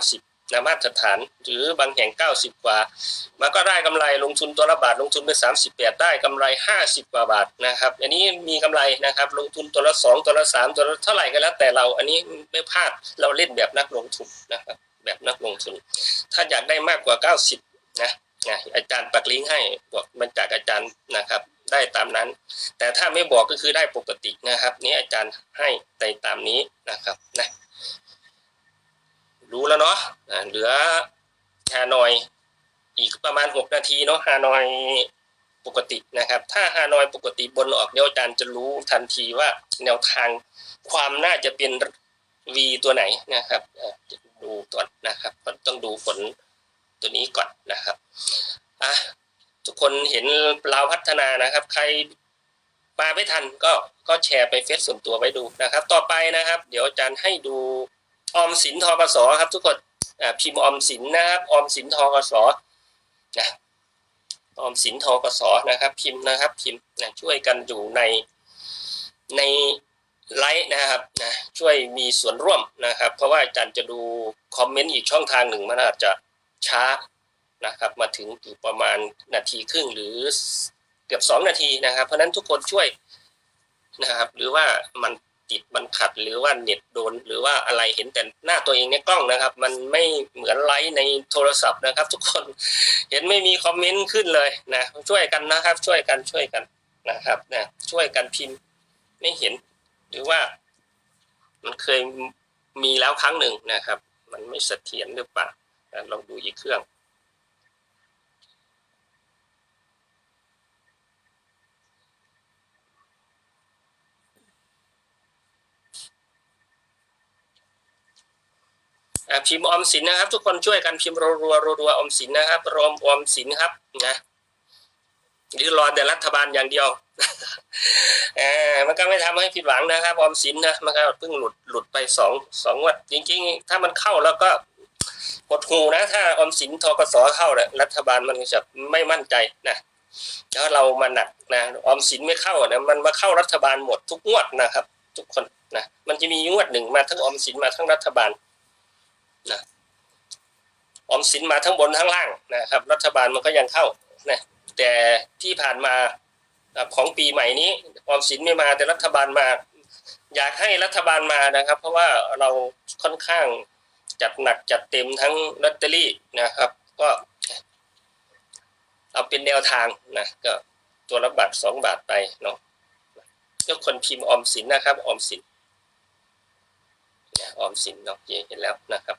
90นะมาตรฐาน หรือบางแห่ง 90 กว่า มันก็ได้กำไรลงทุนตัวละบาทลงทุนไป 38 ได้กำไร 50 กว่าบาทนะครับ อันนี้มีกำไรนะครับ ลงทุนตัวละ 2 ตัวละ 3 ตัวละเท่าไหร่ก็แล้ว แต่เราอันนี้ไม่พลาดเราเล่นแบบนักลงทุนนะครับแบบนักลงทุน ถ้าอยากได้มากกว่า 90 นะนะอาจารย์ปักลิงก์ให้บอกมันจากอาจารย์นะครับได้ตามนั้น แต่ถ้าไม่บอกก็คือได้ปกตินะครับ นี่อาจารย์ให้ในตามนี้นะครับนะ รู้แล้วเนาะอ่าเหลือฮานอย อีกประมาณ 6 นาทีเนาะฮานอยปกตินะครับ ถ้าฮานอยปกติบนออกเดี๋ยวอาจารย์จะรู้ทันทีว่าแนวทางความน่าจะเป็น V ตัวไหนนะครับอ่อดูก่อนนะครับต้องดูผลตัวนี้ก่อนนะครับอะทุกคนเห็นเราวพัฒนานะครับ ใครมาไม่ทันก็ก็แชร์ไปเฟซส่วนตัวไว้ดูนะครับ ต่อไปนะครับ เดี๋ยวอาจารย์ให้ดู ออมสินทกสครับ ทุกคนพิมพ์ออมสินนะครับออมสินทกสนะออมสินทกสนะครับ พิมพ์นะครับ พิมพ์นะช่วยกันอยู่ในในไลค์นะครับนะช่วยมีส่วนร่วมนะครับ เพราะว่าอาจารย์จะดูคอมเมนต์อีกช่องทางหนึ่งมันอาจจะช้านะครับ มาถึงอยู่ประมาณนาทีครึ่งหรือเกือบสองนาทีนะครับ เพราะนั้นทุกคนช่วยนะครับ หรือว่ามัน ติดมันขัดหรือว่าเน็ตโดน หรือว่าอะไรเห็นแต่หน้าตัวเองในกล้องนะครับ มันไม่เหมือนไลค์ในโทรศัพท์นะครับ ทุกคนเห็นไม่มีคอมเมนต์ขึ้นเลยนะช่วยกันนะครับ ช่วยกันช่วยกันนะครับนะช่วยกันพิมพ์ไม่เห็น หรือว่า มันเคยมีแล้วครั้งหนึ่งนะครับ มันไม่เสถียรหรือเปล่าลองดูอีกเครื่อง พิมพ์ออมสินนะครับ ทุกคนช่วยกันพิมพ์รัวรัวรัวออมสินนะครับรวมออมสินครับนะหรือรอแต่รัฐบาลอย่างเดียวเออมันก็ไม่ทำให้ผิดหวังนะครับออมสินนะมันก็เพิ่งหลุดหลุดไปสองสองงวัดจริง ๆ ถ้ามันเข้าแล้วก็หดหูนะ ถ้าออมสินทกสเข้าเนี่ยรัฐบาลมันจะไม่มั่นใจนะแล้วเรามาหนักนะออมสินไม่เข้านะมันมาเข้ารัฐบาลหมดทุกงวดนะครับ ทุกคนนะมันจะมีงวดหนึ่งมาทั้งออมสินมาทั้งรัฐบาล นะออมสินมาทั้งบนทั้งล่างนะครับ รัฐบาลมันก็ยังเข้านะแต่ที่ผ่านมาของปีใหม่นี้ออมสินไม่มาแต่รัฐบาลมา อยากให้รัฐบาลมานะครับ เพราะว่าเราค่อนข้างจัดหนักจัดเต็มทั้งลอตเตอรี่นะครับ ก็เอาเป็นแนวทางนะก็ตัวละบาทสองบาทไปเนาะก็คนพิมพ์ออมสินนะครับ ออมสินออมสินเนาะเห็นแล้วนะครับ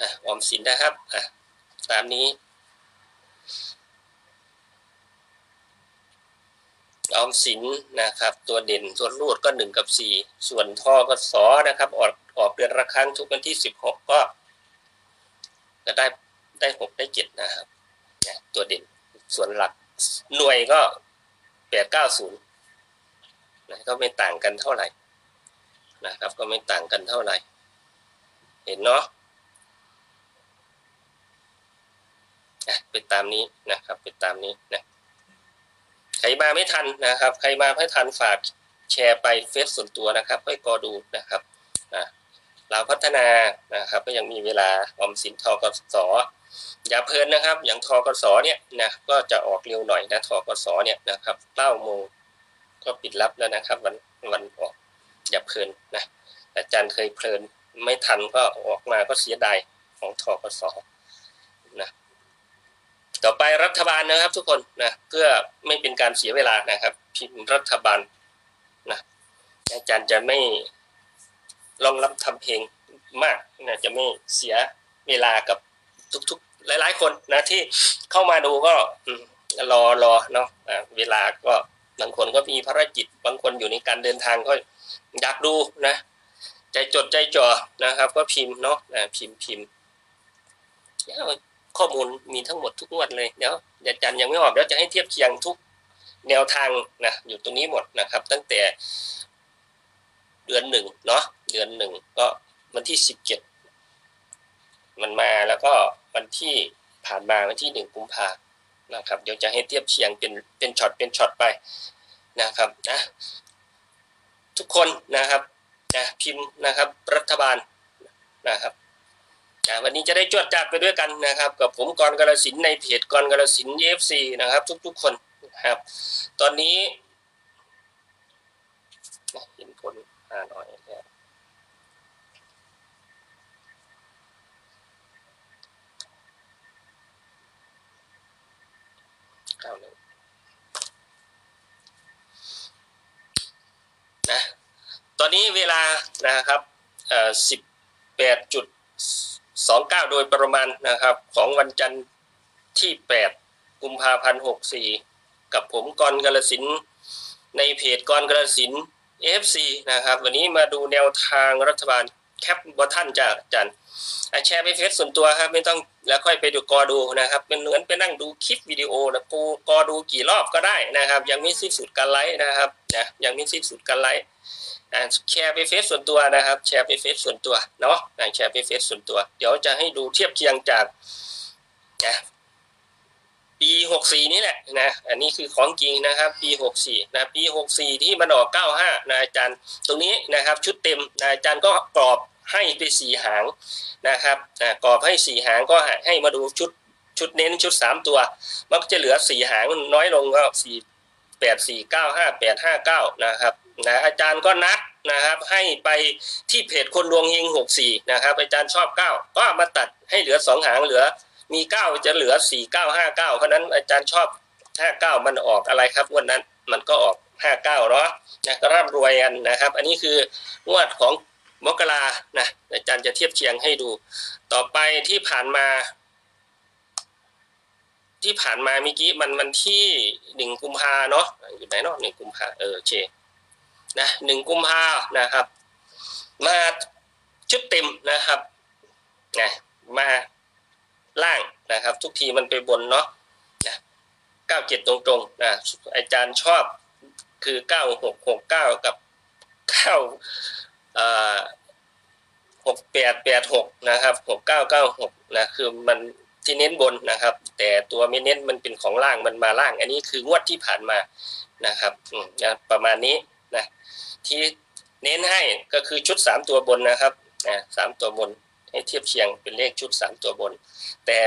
อะออมสินนะครับอะตามนี้ออมสินนะครับ ตัวเด่นตัวรูดก็หนึ่งกับสี่ส่วนท่อก็สอนะครับ ออกออกเดือนละครั้งทุกวันที่สิบหกก็จะได้ได้หกได้เจ็ดนะครับเนี่ยตัวเด่นส่วนหลักหน่วยก็แปดเก้าศูนย์นะก็ไม่ต่างกันเท่าไหร่นะครับ ก็ไม่ต่างกันเท่าไหร่ เห็นเนาะ อะเป็นตามนี้นะครับ เป็นตามนี้นะใครมาไม่ทันนะครับ ใครมาไม่ทันฝากแชร์ไปเฟซส่วนตัวนะครับให้กอดูนะครับอะเราพัฒนานะครับ ก็ยังมีเวลาออมสินทกสอย่าเพลินนะครับ อย่างทกสเนี่ยนะก็จะออกเร็วหน่อยนะทกสเนี่ยนะครับเก้าโมงก็ปิดรับแล้วนะครับ วันวันออกอย่าเพลินนะอาจารย์เคยเพลินไม่ทันก็ออกมาก็เสียดายของทกสนะ ต่อไปรัฐบาลนะครับ ทุกคนนะเพื่อไม่เป็นการเสียเวลานะครับ พิมพ์รัฐบาลนะอาจารย์จะไม่ลองรับทำเพลงมากนะจะไม่เสียเวลากับทุกๆ หลาย ๆ คนนะที่เข้ามาดูก็รอรอเนาะเวลาก็บางคนก็มีภารกิจบางคนอยู่ในการเดินทางก็อยากดูนะ ใจจดใจจ่อนะครับ ก็พิมพ์เนาะพิมพ์พิมพ์ ข้อมูลมีทั้งหมดทุกงวดเลยเดี๋ยวอาจารย์ยังไม่ออกเดี๋ยวจะให้เทียบเคียงทุกแนวทางนะอยู่ตรงนี้หมดนะครับ ตั้งแต่เดือนหนึ่งเนาะเดือนหนึ่งก็วันที่สิบเจ็ดมันมาแล้วก็วันที่ผ่านมาวันที่หนึ่งกุมภานะครับ เดี๋ยวจะให้เทียบเคียงเป็นเป็นช็อตเป็นช็อตไปนะครับนะทุกคนนะครับนะพิมพ์นะครับรัฐบาลนะครับ วันนี้จะได้จวดจัดไปด้วยกันนะครับ กับผมกรกรสินในเพจกรกรสินเอฟซีนะครับ ทุกๆคนนะครับ ตอนนี้เห็นผลอ่าหน่อยนะเก้าหนึ่งนะ ตอนนี้เวลานะครับเอ่อสิบแปดจุด สองเก้าโดยประมาณนะครับ ของวันจันทร์ที่แปดกุมภาพันธ์หกสี่กับผมกรกระสินในเพจกรกระสินเอฟซีนะครับ วันนี้มาดูแนวทางรัฐบาลแคปบอท่านจากจารย์อะแชร์ไปเฟซส่วนตัวครับ ไม่ต้องแล้วค่อยไปดูกอดูนะครับเป็นเหมือนไปนั่งดูคลิปวิดีโอนะกูกอดูกี่รอบก็ได้นะครับ ยังไม่สิ้นสุดการไลฟ์นะครับนะยังไม่สิ้นสุดการไลฟ์อ่ แชร์ไปเฟซส่วนตัวนะครับ แชร์ไปเฟซส่วนตัวเนาะแชร์ไปเฟซส่วนตัว เดี๋ยวจะให้ดูเทียบเคียงจากนะปีหกสี่นี่แหละนะอันนี้คือของจริงนะครับ ปีหกสี่นะปีหกสี่ที่มันออกเก้าห้านะอาจารย์ตรงนี้นะครับ ชุดเต็มนะอาจารย์ก็กรอบให้ไปสี่หางนะครับอ่ากรอบให้สี่หางก็ให้มาดูชุดชุดเน้นชุดสามตัว มันก็จะเหลือสี่หางน้อยลงก็สี่แปดสี่เก้าห้าแปดห้าเก้านะครับ นะอาจารย์ก็นัดนะครับ ให้ไปที่เพจคนดวงเฮงหกสี่นะครับอาจารย์ชอบเก้าก็มาตัดให้เหลือสองหางเหลือ มีเก้าจะเหลือสี่เก้าห้าเก้าเพราะนั้นอาจารย์ชอบห้าเก้ามันออกอะไรครับวันนั้นมันก็ออกห้าเก้าเนาะนะก็ร่ำรวยกันนะครับ อันนี้คืองวดของมกรานะอาจารย์จะเทียบเคียงให้ดู ต่อไปที่ผ่านมา ที่ผ่านมาเมื่อกี้มันมันที่หนึ่งกุมภาเนาะอยู่ไหนเนาะหนึ่งกุมภาเออโอเค นะหนึ่งกุมภานะครับ มาชุดเต็มนะครับนะมาล่างนะครับ ทุกทีมันไปบนเนาะนะเก้าเจ็ดตรงๆนะอาจารย์ชอบคือเก้าหกหกเก้ากับเก้าหกแปดแปดหกนะครับหกเก้าเก้าหกนะคือมันที่เน้นบนนะครับ แต่ตัวไม่เน้นมันเป็นของล่างมันมาล่าง อันนี้คืองวดที่ผ่านมานะครับ ประมาณนี้ นะที่เน้นให้ก็คือชุดสามตัวบนนะครับนะสามตัวบนให้เทียบเคียงเป็นเลขชุดสามตัวบน แต่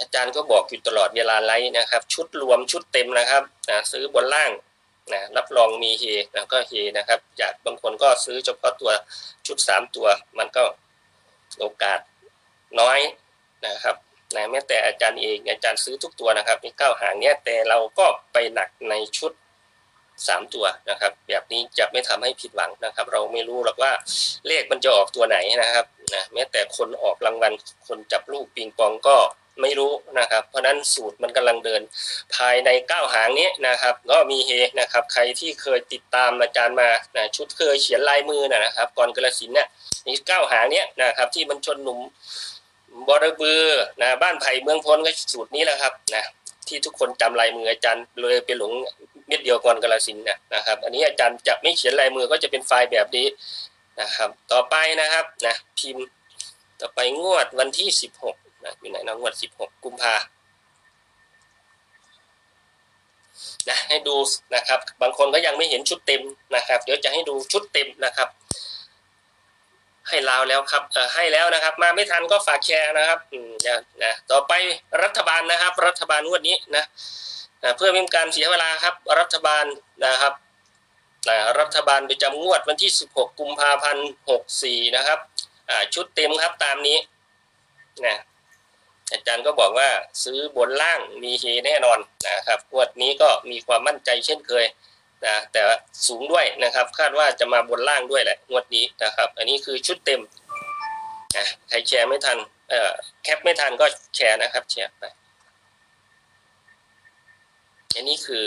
อาจารย์ก็บอกอยู่ตลอดเวลาไลฟ์นะครับ ชุดรวมชุดเต็มนะครับนะซื้อบนล่างนะรับรองมีเฮนะก็เฮนะครับอยากบางคนก็ซื้อเฉพาะตัวชุดสามตัว มันก็โอกาสน้อยนะครับนะแม้แต่อาจารย์เองอาจารย์ซื้อทุกตัวนะครับมีเก้าหางเนี้ยแต่เราก็ไปหนักในชุด สามตัวนะครับ แบบนี้จะไม่ทำให้ผิดหวังนะครับ เราไม่รู้หรอกว่าเลขมันจะออกตัวไหนนะครับนะแม้แต่คนออกรางวัลคนจับลูกปิงปองก็ไม่รู้นะครับ เพราะนั้นสูตรมันกำลังเดิน ภายในเก้าหางนี้นะครับ ก็มีเฮนะครับ ใครที่เคยติดตามอาจารย์มานะชุดเคยเขียนลายมือนะครับก่อนกระสินเนี่ยนี่เก้าหางเนี้ยนะครับ ที่มันชนหนุ่มบอระบือนะบ้านไผ่เมืองพลก็สูตรนี้แหละครับนะที่ทุกคนจำลายมืออาจารย์เลยไปหลง เม็ดเดียวก่อนกระสินนะนะครับ อันนี้อาจารย์จะไม่เขียนลายมือก็จะเป็นไฟล์แบบนี้นะครับ ต่อไปนะครับนะพิมพ์ต่อไปงวดวันที่สิบหกนะอยู่ไหนนะงวดสิบหกกุมภานะให้ดูนะครับ บางคนก็ยังไม่เห็นชุดเต็มนะครับ เดี๋ยวจะให้ดูชุดเต็มนะครับ ให้ลาวแล้วครับเออให้แล้วนะครับ มาไม่ทันก็ฝากแชร์นะครับ อืมนะนะต่อไปรัฐบาลนะครับ รัฐบาลงวดนี้นะ นะเพื่อไม่เป็นการเสียเวลาครับ รัฐบาลนะครับนะรัฐบาลไประจำงวดวันที่ 16 กุมภาพันธ์ 64 นะครับชุดเต็มครับตามนี้นะอาจารย์ก็บอกว่าซื้อบนล่างมีเฮแน่นอนนะครับงวดนี้ก็มีความมั่นใจเช่นเคยนะแต่สูงด้วยนะครับ คาดว่าจะมาบนล่างด้วยแหละงวดนี้นะครับ อันนี้คือชุดเต็มนะใครแชร์ไม่ทันเอ่อแคปไม่ทันก็แชร์นะครับ แชร์ไป อันนี้คือ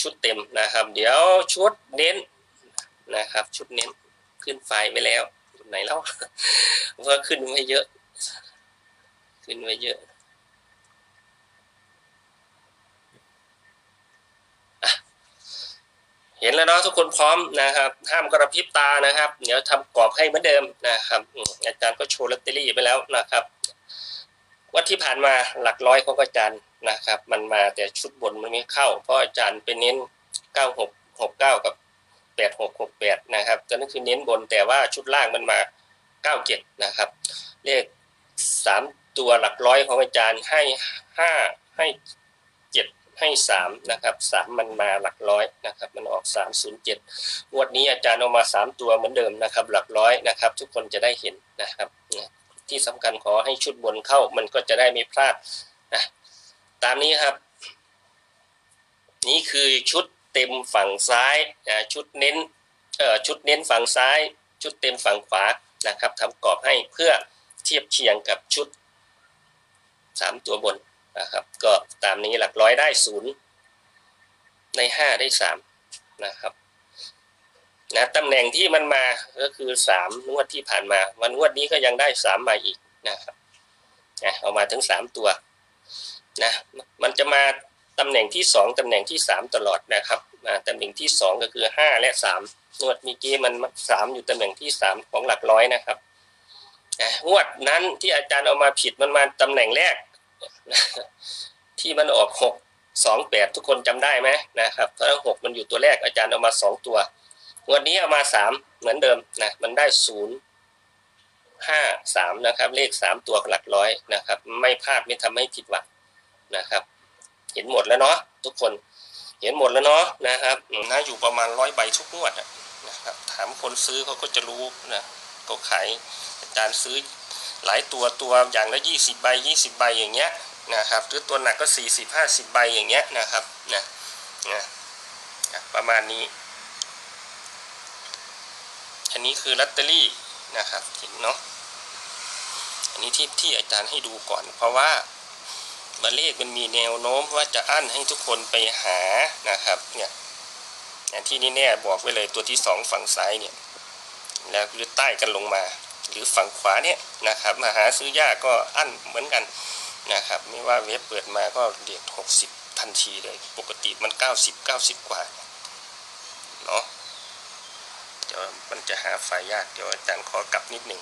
ชุดเต็มนะครับ เดี๋ยวชุดเน้นนะครับ ชุดเน้นขึ้นไฟไปแล้วไหนแล้วว่าขึ้นไม่เยอะ ขึ้นไว้เยอะเห็นแล้วเนาะทุกคนพร้อมนะครับ ห้ามกระพริบตานะครับ เดี๋ยวทำกรอบให้เหมือนเดิมนะครับอืมอาจารย์ก็โชว์ลอตเตอรี่ไปแล้วนะครับ วันที่ผ่านมาหลักร้อยของอาจารย์ นะครับ มันมาแต่ชุดบนมันไม่เข้า เพราะอาจารย์ไปเน้น 9669 กับแปดหกหกแปดนะครับตัวนั้นคือเน้นบนแต่ว่าชุดล่างมันมาเก้าเจ็ดนะครับ เลขสามตัวหลักร้อยของอาจารย์ให้ห้าให้เจ็ดให้สามนะครับสามมันมาหลักร้อยนะครับ มันออกสามศูนย์เจ็ดงวดนี้อาจารย์เอามาสามตัวเหมือนเดิมนะครับ หลักร้อยนะครับ ทุกคนจะได้เห็นนะครับที่สำคัญขอให้ชุดบนเข้ามันก็จะได้ไม่พลาดนะ ตามนี้ครับ นี่คือชุดเต็มฝั่งซ้ายนะชุดเน้นเอ่อชุดเน้นฝั่งซ้าย ชุดเต็มฝั่งขวานะครับทำกรอบให้เพื่อเทียบเคียงกับชุดสามตัวบนนะครับก็ตามนี้หลักร้อยได้ศูนย์ในห้าได้สามนะครับนะตำแหน่งที่มันมาก็คือสามงวดที่ผ่านมา วันงวดนี้ก็ยังได้สามมาอีกนะครับนะเอามาถึงสามตัว นะมันจะมาตำแหน่งที่สองตำแหน่งที่สามตลอดนะครับนะตำแหน่งที่สองก็คือห้าและสามงวดมีกี้มันสามอยู่ตำแหน่งที่สามของหลักร้อยนะครับงวดนั้นที่อาจารย์เอามาผิดมันมาตำแหน่งแรก ที่มันออกหกสองแปดทุกคนจำได้ไหมนะครับเพราะหกมันอยู่ตัวแรกอาจารย์เอามาสองตัวงวันนี้เอามาสามเหมือนเดิมนะมันได้ศูนย์ห้าสามนะครับ เลขสามตัวหลักร้อยนะครับ ไม่พลาดไม่ทำให้ผิดหวัง นะครับ เห็นหมดแล้วเนาะทุกคนเห็นหมดแล้วเนาะนะครับน่าอยู่ประมาณร้อยใบทุกงวดนะครับถามคนซื้อเขาก็จะรู้นะเขาขายอาจารย์ซื้อหลายตัวตัวอย่างละยี่สิบใบยี่สิบใบอย่างเงี้ยนะครับหรือตัวหนักก็สี่สิบห้าสิบใบอย่างเงี้ยนะครับนะนะนะประมาณนี้ อันนี้คือลอตเตอรี่นะครับเห็นเนาะอันนี้ที่ที่อาจารย์ให้ดูก่อน เพราะว่า บาเลขมันมีแนวโน้มว่าจะอั้นให้ทุกคนไปหานะครับเนี่ยที่นี่แน่บอกไว้เลยตัวที่สองฝั่งซ้ายเนี่ยแล้วหรือใต้กันลงมา หรือฝั่งขวาเนี่ยนะครับมาหาซื้อยากก็อั้นเหมือนกันนะครับไม่ว่าเว็บเปิดมาก็เรียกหกสิบทันทีเลย ปกติมันเก้าสิบเก้าสิบกว่าเนาะเดี๋ยวมันจะหาไฟยากเดี๋ยวอาจารย์ขอกลับนิดหนึ่ง